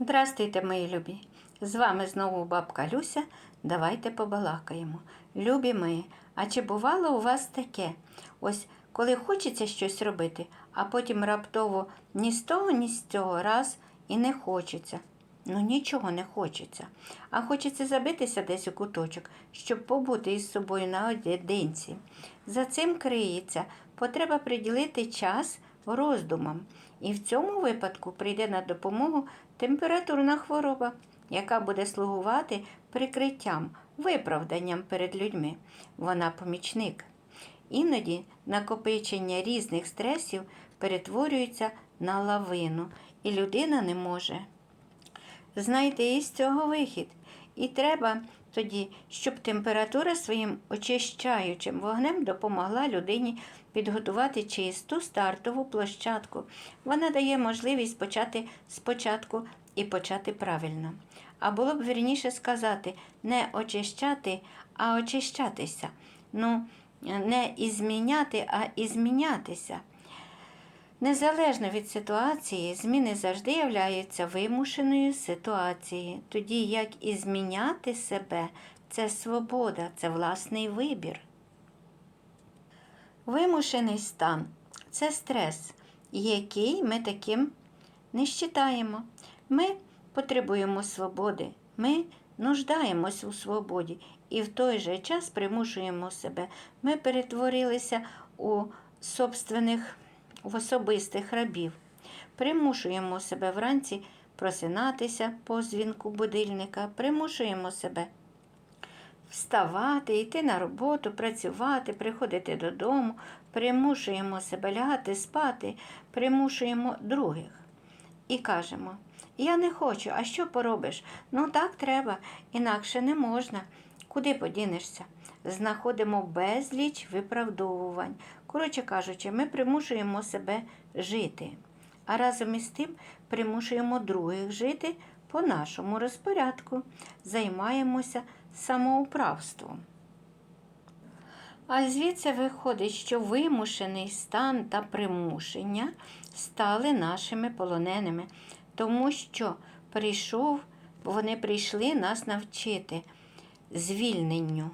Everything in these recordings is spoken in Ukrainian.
Здрастуйте, мої любі! З вами знову бабка Люся. Давайте побалакаємо. Любі мої, а чи бувало у вас таке? Ось коли хочеться щось робити, а потім раптово ні з того, ні з цього раз і не хочеться. Ну нічого не хочеться. А хочеться забитися десь у куточок, щоб побути із собою наодинці. За цим криється потреба приділити час роздумам. І в цьому випадку прийде на допомогу температурна хвороба, яка буде слугувати прикриттям, виправданням перед людьми. Вона помічник. Іноді накопичення різних стресів перетворюється на лавину, і людина не може знайти із цього вихід. І треба тоді, щоб температура своїм очищаючим вогнем допомогла людині підготувати чисту стартову площадку. Вона дає можливість почати спочатку і почати правильно. А було б вірніше сказати, не очищати, а очищатися. Ну, не ізміняти, а ізмінятися. Незалежно від ситуації, зміни завжди являються вимушеною ситуацією, тоді як і зміняти себе це свобода, це власний вибір. Вимушений стан це стрес, який ми таким не вважаємо. Ми потребуємо свободи, ми нуждаємось у свободі і в той же час примушуємо себе. Ми перетворилися у собственних в особистих рабів. Примушуємо себе вранці просинатися по дзвінку будильника, примушуємо себе вставати, йти на роботу, працювати, приходити додому, примушуємо себе лягати спати, примушуємо других. І кажемо, я не хочу, а що поробиш? Ну так треба, інакше не можна. Куди подінешся? Знаходимо безліч виправдовувань. Коротше кажучи, ми примушуємо себе жити, а разом із тим примушуємо других жити по нашому розпорядку, займаємося самоуправством. А звідси виходить, що вимушений стан та примушення стали нашими полоненими, тому що прийшов, вони прийшли нас навчити звільненню.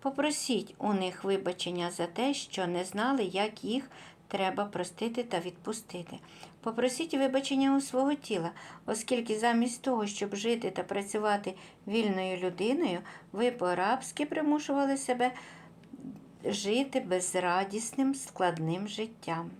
Попросіть у них вибачення за те, що не знали, як їх треба простити та відпустити. Попросіть вибачення у свого тіла, оскільки замість того, щоб жити та працювати вільною людиною, ви по-рабськи примушували себе жити безрадісним, складним життям.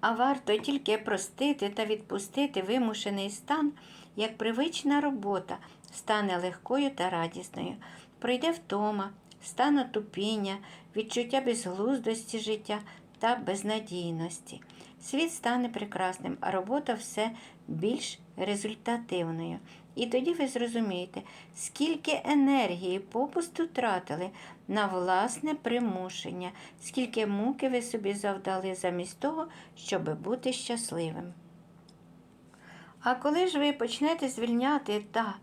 А варто тільки простити та відпустити вимушений стан, як привична робота стане легкою та радісною. Пройде втома, стане тупіння, відчуття безглуздості життя та безнадійності. Світ стане прекрасним, а робота все більш результативною. І тоді ви зрозумієте, скільки енергії попусту тратили на власне примушення, скільки муки ви собі завдали замість того, щоб бути щасливим. А коли ж ви почнете звільняти та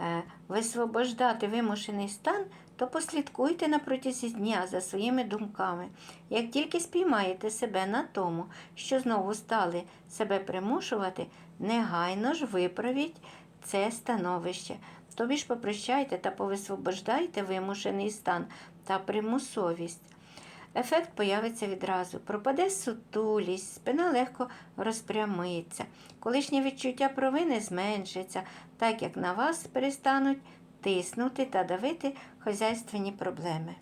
е, висвобождати вимушений стан, то послідкуйте на протязі дня за своїми думками. Як тільки спіймаєте себе на тому, що знову стали себе примушувати, негайно ж виправіть це становище. Тобі ж попрощайте та повисвобождайте вимушений стан та примусовість. Ефект появиться відразу. Пропаде сутулість, спина легко розпрямиться, колишнє відчуття провини зменшиться, так як на вас перестануть тиснути та давити хазяйственні проблеми.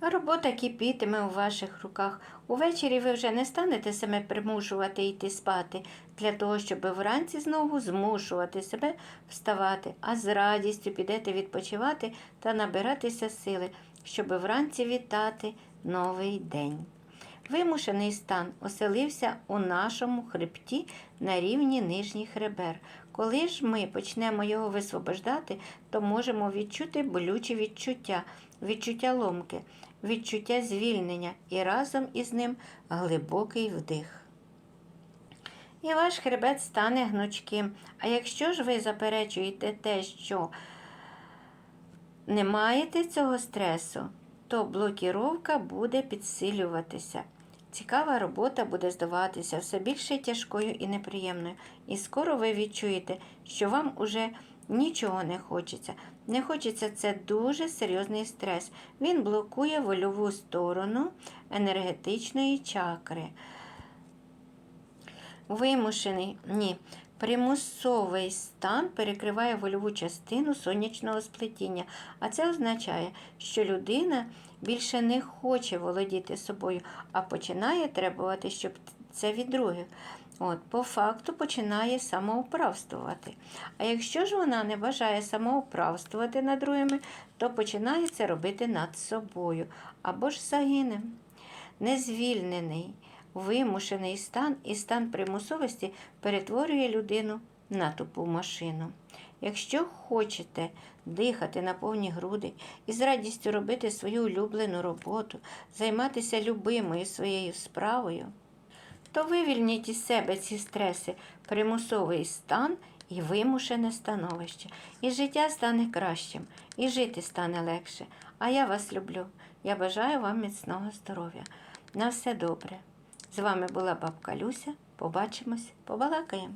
Робота кипітиме у ваших руках. Увечері ви вже не станете себе примушувати йти спати для того, щоб вранці знову змушувати себе вставати, а з радістю підете відпочивати та набиратися сили, щоб вранці вітати новий день. Вимушений стан оселився у нашому хребті на рівні нижніх ребер. Коли ж ми почнемо його висвобождати, то можемо відчути болючі відчуття, відчуття ломки, відчуття звільнення і разом із ним глибокий вдих. І ваш хребет стане гнучким. А якщо ж ви заперечуєте те, що не маєте цього стресу, то блокіровка буде підсилюватися. Цікава робота буде здаватися все більше тяжкою і неприємною, і скоро ви відчуєте, що вам уже нічого не хочеться. Не хочеться це дуже серйозний стрес. Він блокує вольову сторону енергетичної чакри. Вимушений, ні, примусовий стан перекриває вольову частину сонячного сплетіння, а це означає, що людина більше не хоче володіти собою, а починає требувати, щоб це від других. От, по факту починає самоуправствувати. А якщо ж вона не бажає самоуправствувати над другими, то починає це робити над собою або ж загине. Незвільнений, вимушений стан і стан примусовості перетворює людину на тупу машину. Якщо хочете дихати на повні груди і з радістю робити свою улюблену роботу, займатися любимою своєю справою, то вивільніть із себе ці стреси, примусовий стан і вимушене становище. І життя стане кращим, і жити стане легше. А я вас люблю. Я бажаю вам міцного здоров'я. На все добре. З вами була бабка Люся. Побачимось, побалакаємо.